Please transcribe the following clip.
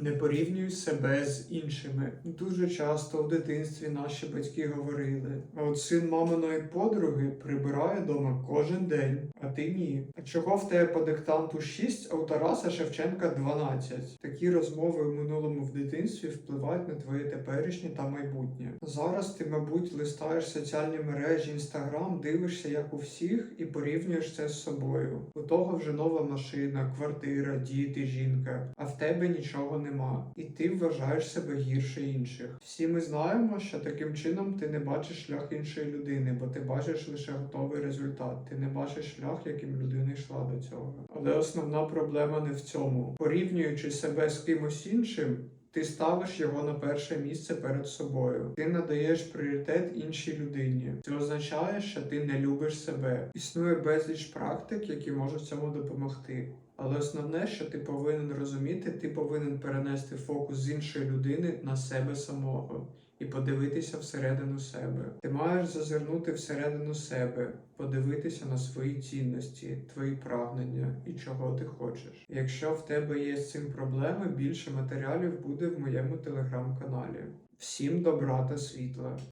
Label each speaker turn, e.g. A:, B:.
A: Не порівнюй себе з іншими. Дуже часто в дитинстві наші батьки говорили: а от син маминої подруги прибирає дома кожен день, а ти ні. А чого в тебе по диктанту 6, а у Тараса Шевченка 12? Такі розмови в минулому в дитинстві впливають на твоє теперішнє та майбутнє. Зараз ти, мабуть, листаєш соціальні мережі, інстаграм, дивишся, як у всіх, і порівнюєш це з собою. У того вже нова машина, квартира, діти, жінка, а в тебе нічого нема. І ти вважаєш себе гірше інших. Всі ми знаємо, що таким чином ти не бачиш шлях іншої людини, бо ти бачиш лише готовий результат. Ти не бачиш шлях, яким людина йшла до цього. Але основна проблема не в цьому. Порівнюючи себе з кимось іншим. Ти ставиш його на перше місце перед собою. Ти надаєш пріоритет іншій людині. Це означає, що ти не любиш себе. Існує безліч практик, які можуть цьому допомогти. Але основне, що ти повинен розуміти, ти повинен перенести фокус з іншої людини на себе самого і подивитися всередину себе. Ти маєш зазирнути всередину себе, подивитися на свої цінності, твої прагнення і чого ти хочеш. Якщо в тебе є з цим проблеми, більше матеріалів буде в моєму телеграм-каналі. Всім добра та світла!